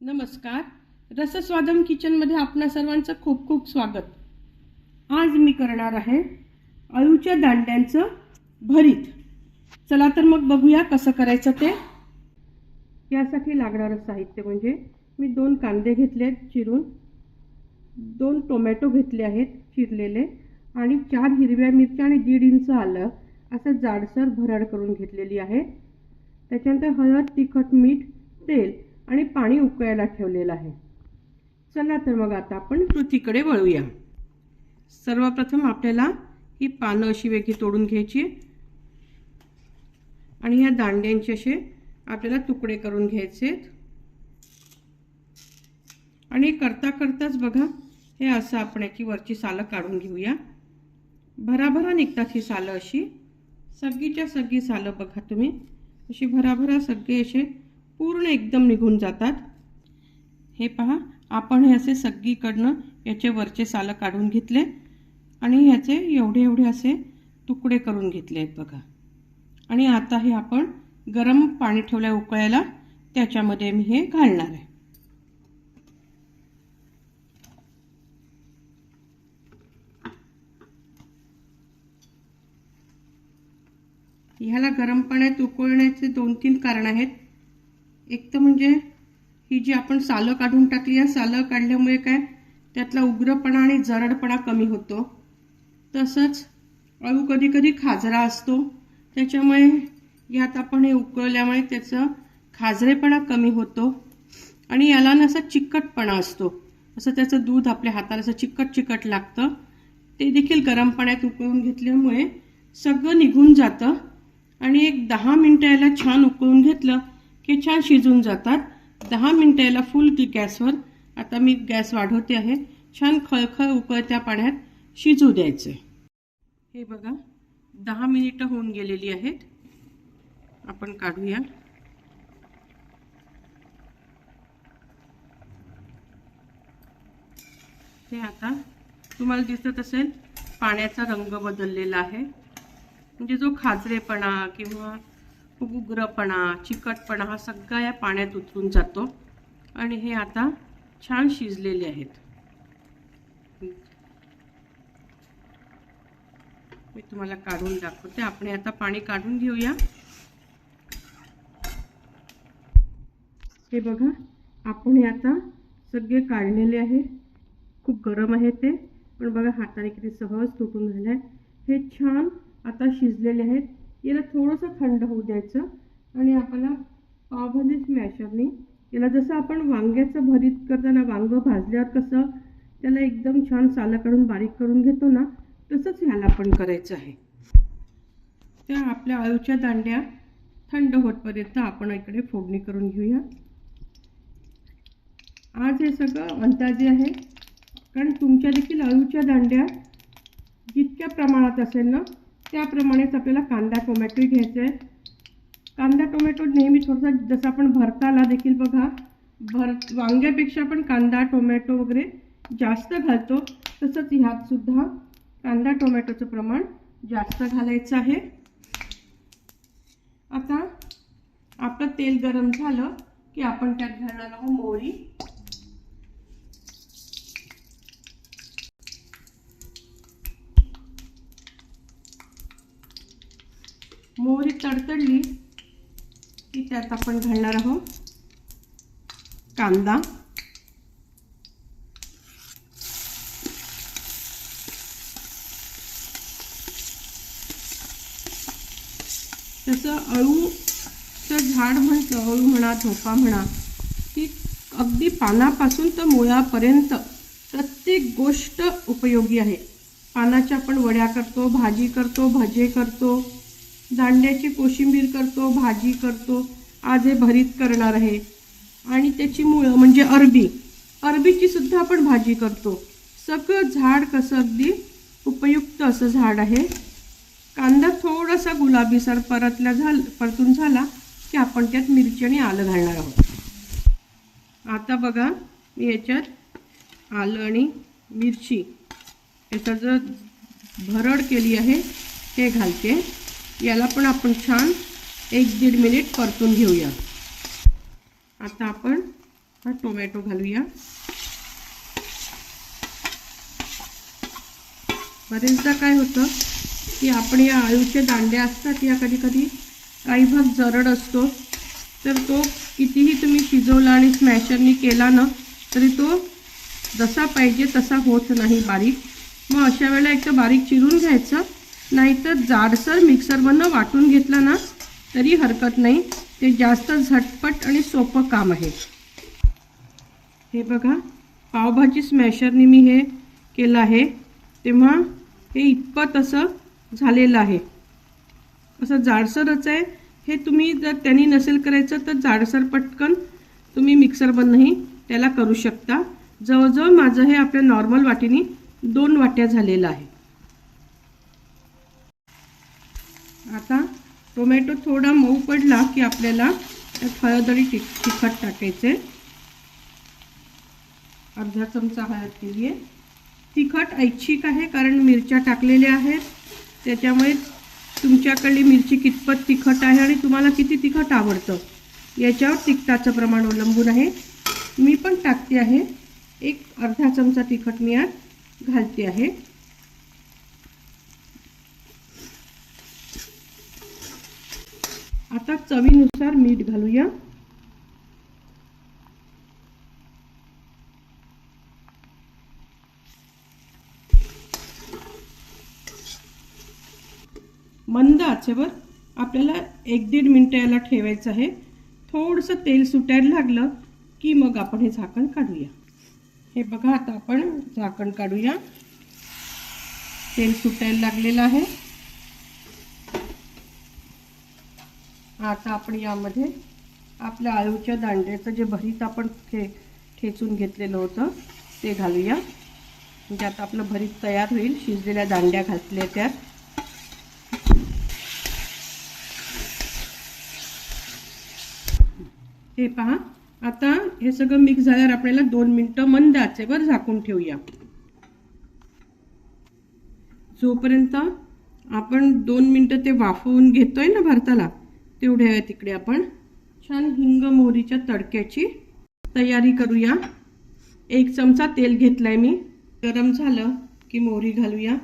नमस्कार. रसस्वादम किचनमध्ये आपणा सर्वांचं खूप खूप स्वागत. आज मी करणार आहे अळूच्या दांड्यांचं भरीत. चला तर मग बघूया कसं करायचं ते. यासाठी लागणारं साहित्य म्हणजे मी दोन कांदे घेतले चिरून. दोन टोमॅटो घेतले आहेत चिरलेले आणि चार हिरव्या मिरच्या आणि दीड इंच आलं असं जाडसर भरड करून घेतलेली आहे. त्याच्यानंतर हळद तिखट मीठ तेल आणि पाणी उकळायला ठेवलेलं आहे. चला तर मग आता आपण कृतीकडे वळूया. सर्वप्रथम आपल्याला ही पानं अशी वेगळी तोडून घ्यायची आणि ह्या दांड्यांचे असे आपल्याला तुकडे करून घ्यायचे आणि करता करताच बघा हे असं आपण याची वरची सालं काढून घेऊया. भराभरा निघतात ही सालं अशी. सगळीच्या सगळी सालं बघा तुम्ही. अशी भराभरा सगळे असे पूर्ण एकदम निघून जातात. हे पहा आपण हे असे सगळीकडनं याचे वरचे सालं काढून घेतले आणि ह्याचे एवढे एवढे असे तुकडे करून घेतले आहेत बघा. आणि आता हे आपण गरम पाणी ठेवलं उकळायला त्याच्यामध्ये मी हे घालणार आहे. ह्याला गरम पाण्यात उकळण्याचे दोन तीन कारण आहेत. एक तर म्हणजे ही जी आपण सालं काढून टाकली आहे सालं काढल्यामुळे काय? त्यातला उग्रपणा आणि जरडपणा कमी होतो. तसंच अळू कधी कधी खाजरा असतो. त्याच्यामुळे यात आपण हे उकळल्यामुळे त्याचं खाजरेपणा कमी होतो. आणि याला ना असा चिकटपणा असतो. असं त्याचं दूध आपल्या हाताला असं चिकट चिकट लागतं. ते देखील गरम पाण्यात उकळून घेतल्यामुळे सगळं निघून जातं. आणि एक दहा मिनटं याला छान उकळून घेतलं की छान शिजून जातात. दहा मिनटं याला फुल गॅसवर आता मी गॅस वाढवते आहे छान खळखळ उकळत्या पाण्यात शिजू द्यायचे. हे बघा दहा मिनिटं होऊन गेलेली आहेत. आपण काढूया. हे आता तुम्हाला दिसत असेल पाण्याचा रंग बदललेला आहे. म्हणजे जो खाजरेपणा किंवा खूप उग्रपणा चिकटपणा हा सगळा या पाण्यात उतरून जातो आणि हे आता छान शिजलेले आहेत. मी तुम्हाला काढून दाखवते. आपण आता पाणी काढून घेऊया. हे बघा आपण हे आता सगळे काढलेले आहे. खूप गरम आहे ते. पण बघा हाताने किती सहज तुटून झालं आहे हे छान आता शिजलेले आहेत. याला थोडंसं थंड होऊ द्यायचं आणि आपल्याला पावभाजी स्मॅशरने याला जसं आपण वांग्याचं भरीत करताना वांगं भाजल्यावर कसं त्याला एकदम छान सालं काढून बारीक करून घेतो ना तसंच ह्याला पण करायचं आहे. त्या आपल्या आळूच्या दांड्या थंड होतपर्यंत आपण इकडे फोडणी करून घेऊया. आज हे सगळं अंदाजे आहे. कारण तुमच्या देखील अळूच्या दांड्या जितक्या प्रमाणात असेल ना त्याप्रमाणेच आपल्याला कांदा टोमॅटो घ्यायचा आहे कांदा टोमॅटो नेहमी थोडासा जसं आपण भरताला देखील बघा भर वांग्यापेक्षा आपण कांदा टोमॅटो वगैरे जास्त घालतो. तसंच ह्यातसुद्धा कांदा टोमॅटोचं प्रमाण जास्त घालायचं आहे. आता आपलं तेल गरम झालं की आपण त्यात घालणार आहोत मोहरी मोहरी तडतडली की त्यात आपण घालणार आहोत कांदा. तसं अळूचं झाड म्हणतं अळू म्हणा झोपा म्हणा की अगदी पानापासून तर मुळापर्यंत प्रत्येक गोष्ट उपयोगी आहे. पानाच्या आपण वड्या करतो भाजी करतो भजे करतो. दांड्याची कोशिंबीर करतो भाजी करतो आज हे भरीत करणार आहे. आणि त्याची मुळं म्हणजे अरबी. अरबीची सुद्धा आपण भाजी करतो. सगळं झाड कसं अगदी उपयुक्त असं झाड आहे. कांदा थोडासा गुलाबीसार परतला झाल परतून झाला की आपण त्यात मिरची आणि आलं घालणार आहोत. आता बघा मी याच्यात आलं आणि मिरची. याचा जर भरड केली आहे ते घालते. याला पण आपण छान एक दीड मिनिट परतून घेऊया. आता आपण हा टोमॅटो घालूया. बरेचदा काय होतं की आपण या आळूचे दांड्या असतात या कधी कधी काही भाग जरड असतो तर तो कितीही तुम्ही शिजवला आणि स्मॅशरनी केला ना तरी तो जसा पाहिजे तसा होत नाही बारीक. मग अशा वेळेला एक तर बारीक चिरून घ्यायचं. नाहीतर जाडसर मिक्सरमधनं वाटून घेतलं ना तरी हरकत नाही. ते जास्त झटपट आणि सोपं काम आहे. हे बघा पावभाजी स्मॅशरने मी हे केलं आहे. तेव्हा हे इतपत असं झालेलं आहे. असं जाडसरच आहे. हे तुम्ही जर त्यांनी नसेल करायचं तर जाडसर पटकन तुम्ही मिक्सरमधनंही त्याला करू शकता. जवळजवळ माझं हे आपल्या नॉर्मल वाटीने दोन वाट्या झालेलं आहे. आता टोमॅटो थोडा मऊ पडला की आपल्याला त्यात हळद आणि तिखट टाकायचे. अर्धा चमचा हळद केली आहे तिखट ऐच्छिक आहे कारण मिरच्या टाकलेल्या आहेत. त्याच्यामुळे तुमच्याकडली मिरची कितपत तिखट आहे आणि तुम्हाला किती तिखट आवडतं याच्यावर तिखटाचं प्रमाण अवलंबून आहे. मी पण टाकते आहे. एक अर्धा चमचा तिखट मी यात घालते आहे. आता चवीनुसार मीठ घालूया. मंद आचेवर आपल्याला एक दीड मिनटं याला ठेवायचं आहे. थोडंसं तेल सुटायला लागलं की मग आपण हे झाकण काढूया. हे बघा आता आपण झाकण काढूया. तेल सुटायला लागलेलं आहे. आता आपण यामध्ये आपल्या आळूच्या दांड्याचं जे भरीत आपण ठे ठेचून घेतलेलं होतं ते घालूया. म्हणजे आता आपलं भरीत तयार होईल शिजलेल्या दांड्या घातल्या त्यात हे पहा आता हे सगळं मिक्स झाल्यावर आपल्याला दोन मिनटं मंद आचेवर झाकून ठेवूया. जोपर्यंत आपण दोन मिनटं ते वाफवून घेतोय ना भारताला तेवढ्या तिकडे आपण. छान हिंग मोहरीच्या तडक्याची तयारी करूया. एक चमचा तेल घेतलाय मी. गरम झालं की मोहरी घालूया.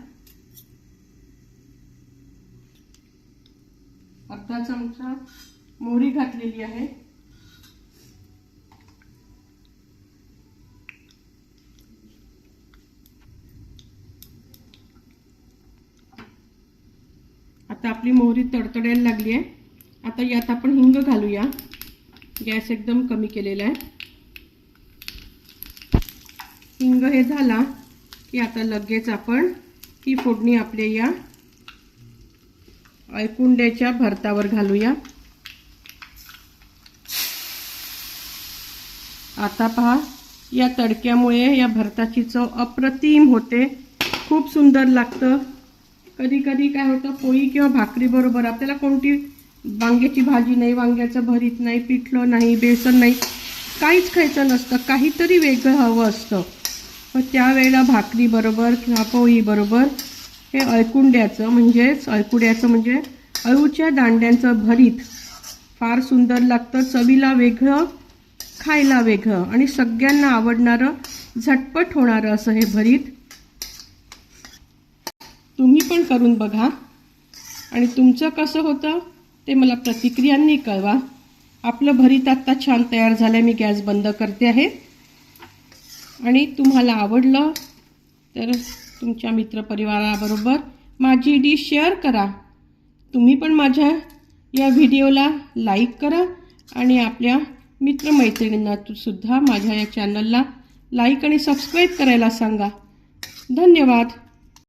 अर्धा चमचा मोहरी घातलेली आहे. आता आपली मोहरी तडतडायला लागली आहे. आता यात आपण हिंग घालूया. गॅस एकदम कमी केलेला आहे. हिंग हे झाला की आता लगेच आपण ही फोडणी आपल्या या ऐकुंड्याच्या भरतावर घालूया. आता पहा या तडक्यामुळे या भरताची चव अप्रतिम होते. खूप सुंदर लागतं. कधी कधी काय होतं पोळी किंवा भाकरी बरोबर आपल्याला कोणती वांग्याची भाजी नाही वांग्याचं भरीत नाही पिठलं नाही बेसन नाही काहीच खायचं नसतं काहीतरी वेगळं हवं असतं. मग त्यावेळेला भाकरी बरोबर किंवा पोळीबरोबर हे अळकुंड्याचं म्हणजेच अळकुड्याचं म्हणजे अळूच्या दांड्यांचं भरीत फार सुंदर लागतं चवीला वेगळं खायला वेगळं आणि सगळ्यांना आवडणारं झटपट होणारं असं हे भरीत तुम्ही पण करून बघा. आणि तुमचं कसं होतं? ते मला प्रतिक्रियांनी कळवा. आपलं भरीत आत्ता छान तयार झालं आहे मी गॅस बंद करते आहे. आणि तुम्हाला आवडलं तर तुमच्या मित्रपरिवाराबरोबर माझी डिश शेअर करा. तुम्ही पण माझ्या या व्हिडिओला लाईक करा आणि आपल्या मित्रमैत्रिणींना सुद्धा माझ्या या चॅनलला लाईक आणि सबस्क्राईब करायला सांगा. धन्यवाद.